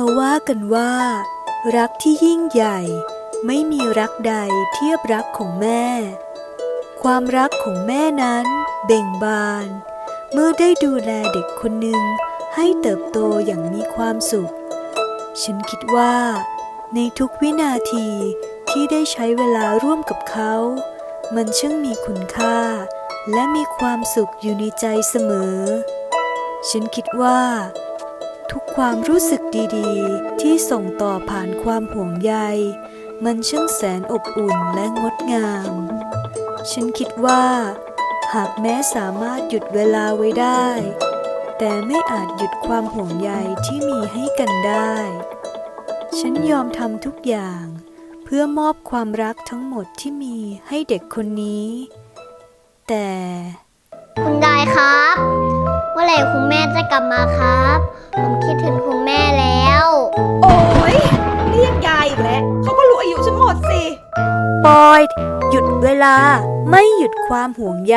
เขาว่ากันว่า รักที่ยิ่งใหญ่ ไม่มีรักใดเทียบรักของแม่ ความรักของแม่นั้นเบ่งบาน เมื่อได้ดูแลเด็กคนหนึ่งให้เติบโตอย่างมีความสุข ฉันคิดว่า ในทุกวินาทีที่ได้ใช้เวลาร่วมกับเขา มันช่างมีคุณค่า และมีความสุขอยู่ในใจเสมอ ฉันคิดว่า ความรู้สึกดีๆ ที่ส่งต่อผ่านความห่วงใย มันช่างแสนอบอุ่นและงดงาม ฉันคิดว่า หากแม้สามารถหยุดเวลาไว้ได้ แต่ไม่อาจหยุดความห่วงใยที่มีให้กันได้ ฉันยอมทำทุกอย่าง เพื่อมอบความรักทั้งหมดที่มีให้เด็กคนนี้ แต่ คุณยายครับ เมื่อไหร่คุณแม่จะกลับมา ปอย หยุดเวลาไม่หยุดความห่วงใย